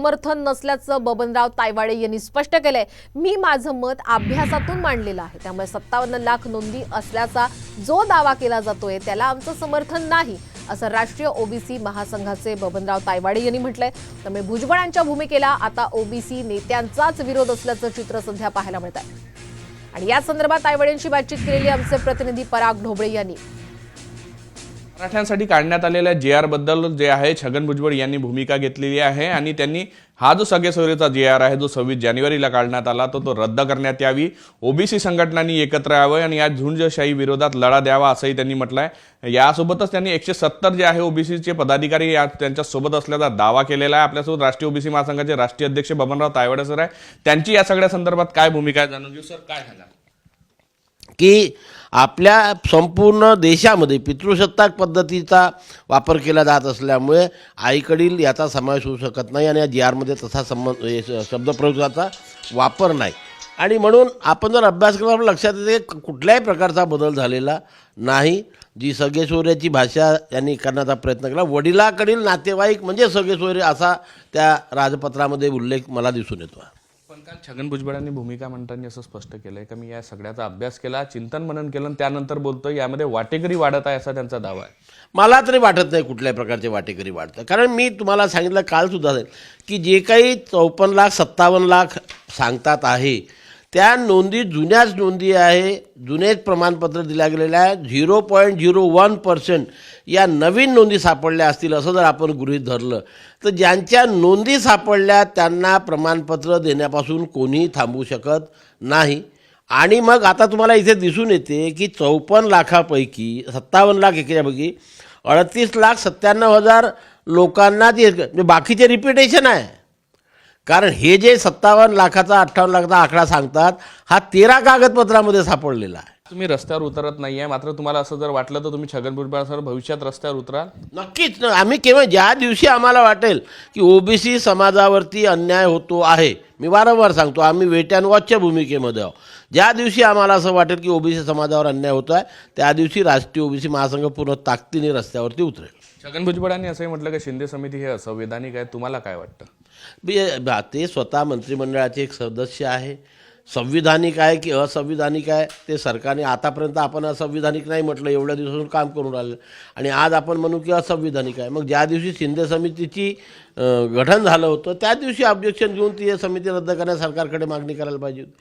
समर्थन नसल्याचं बबनराव तायवाडे यांनी स्पष्ट केलंय. मी माझं मत अभ्यासातून मांडलेलं आहे. त्यामुळे सत्तावन्न लाख नोंदी असल्याचा जो दावा केला जातोय त्याला आमचं समर्थन नाही असं राष्ट्रीय ओबीसी महासंघाचे बबनराव तायवाडे यांनी म्हटलंय. त्यामुळे भुजबळांच्या भूमिकेला आता ओबीसी नेत्यांचाच विरोध असल्याचं चित्र सध्या पाहायला मिळत आहे आणि या संदर्भात तायवाडेंशी बातचीत केलेली आमचे प्रतिनिधी पराग ढोबळे यांनी. मराठ्यांसाठी काढण्यात आलेल्या जे आरबद्दल जे आहे छगन भुजबळ यांनी भूमिका घेतलेली आहे आणि त्यांनी हा जो सगळेसोयरीचा जे आर आहे जो सव्वीस जानेवारीला काढण्यात आला तो तो रद्द करण्यात यावी. ओबीसी संघटनांनी एकत्र यावं आणि या झुंजशाही विरोधात लढा द्यावा असंही त्यांनी म्हटलं आहे यासोबतच त्यांनी एकशे सत्तर जे आहे ओबीसीचे पदाधिकारी या त्यांच्यासोबत असल्याचा दावा केलेला आहे. आपल्यासोबत राष्ट्रीय ओबीसी महासंघाचे राष्ट्रीय अध्यक्ष बबनराव तायवाडे सर आहे. त्यांची या सगळ्या संदर्भात काय भूमिका आहे जाणून घेऊ सर काय झालं की आपल्या संपूर्ण देशामध्ये पितृसत्ताक पद्धतीचा वापर केला जात असल्यामुळे आईकडील याचा समावेश होऊ शकत नाही आणि या जी आरमध्ये तसा संबंध श- शब्दप्रयोगाचा वापर नाही. आणि म्हणून आपण जर अभ्यास केला लक्षात येते कुठल्याही प्रकारचा बदल झालेला नाही जी सगेश्वर्याची भाषा यांनी करण्याचा प्रयत्न केला. वडिलाकडील नातेवाईक म्हणजे सगळे असा त्या राजपत्रामध्ये उल्लेख मला दिसून येतो. पण काल छगन भुजबळांनी भूमिका म्हणताना असं स्पष्ट केलंय का मी या सगळ्याचा अभ्यास केला चिंतन मनन केलं आणि त्यानंतर बोलतो यामध्ये वाटेकरी वाढत आहे असा त्यांचा दावा आहे. मला तरी वाटत नाही कुठल्याही प्रकारचे वाटेकरी वाढतं. कारण मी तुम्हाला सांगितलं कालसुद्धा की जे काही चौपन्न लाख सत्तावन्न लाख सांगतात आहे त्या नोंदी जुन्याच नोंदी आहे जुनेच प्रमाणपत्र दिल्या गेलेल्या आहे zero point zero one percent या नवीन नोंदी सापडल्या असतील असं जर आपण गृहीत धरलं तर ज्यांच्या नोंदी सापडल्या त्यांना प्रमाणपत्र देण्यापासून कोणीही थांबू शकत नाही. आणि मग आता तुम्हाला इथे दिसून येते की चौपन्न लाखापैकी सत्तावन्न लाख एकऱ्यापैकी अडतीस लाख सत्त्याण्णव हजार लोकांना ते म्हणजे बाकीचे रिपिटेशन आहे. कारण हे जे सत्तावन्न लाखाचा अठ्ठावन्न लाखाचा आकडा सांगतात हा तेरा कागदपत्रामध्ये सापडलेला आहे. तुम्ही रस्त्यावर उतरत नाहीये. मात्र तुम्हाला असं जर वाटलं तर तुम्ही छगन भुजबळ सर भविष्यात रस्त्यावर उतराल. नक्कीच. न आम्ही केवळ ज्या दिवशी आम्हाला वाटेल की ओबीसी समाजावरती अन्याय होतो आहे मी वारंवार सांगतो आम्ही वेट अँड वॉचच्या भूमिकेमध्ये आहोत. ज्या दिवशी आम्हाला असं वाटेल की ओबीसी समाजावर अन्याय होतो आहे त्या दिवशी राष्ट्रीय ओबीसी महासंघ पूर्ण ताकदीने रस्त्यावरती उतरेल. छगन भुजबळांनी असंही म्हटलं की शिंदे समिती हे असंवैधानिक आहे तुम्हाला काय वाटतं? ते स्वतः मंत्रिमंडळाचे एक सदस्य आहे. संविधानिक आहे की असंविधानिक आहे ते सरकारने आतापर्यंत आपण असंविधानिक नाही म्हटलं एवढ्या दिवसातून काम करून राहिलं. आणि आज आपण म्हणू की असंविधानिक आहे. मग ज्या दिवशी शिंदे समितीची गठन झालं होतं त्या दिवशी ऑब्जेक्शन घेऊन ती समिती रद्द करण्यास सरकारकडे मागणी करायला पाहिजे होती.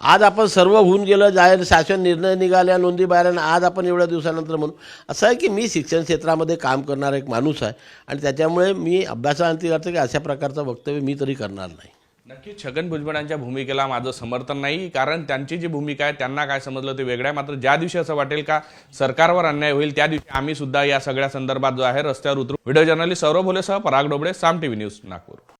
आज आपण सर्व होऊन गेलं जाहीर शासन निर्णय निघाल्या नोंदी बाहेर आणि आज आपण एवढ्या दिवसानंतर म्हणू. असं आहे की मी शिक्षण क्षेत्रामध्ये काम करणारा एक माणूस आहे आणि त्याच्यामुळे मी अभ्यासाअंती करतो की अशा प्रकारचं वक्तव्य मी तरी करणार नाही. नक्की छगन भुजबळांच्या भूमिकेला माझं समर्थन नाही कारण त्यांची जी भूमिका आहे त्यांना काय समजलं ते वेगळं आहे. मात्र ज्या दिवशी असं वाटेल का सरकारवर अन्याय होईल त्या दिवशी आम्ही सुद्धा या सगळ्या संदर्भात जो आहे रस्त्यावर उतरू. व्हिडिओ जर्नलिस्ट सौरभ भोलेसह पराग डोबळे साम टीव्ही न्यूज नागपूर.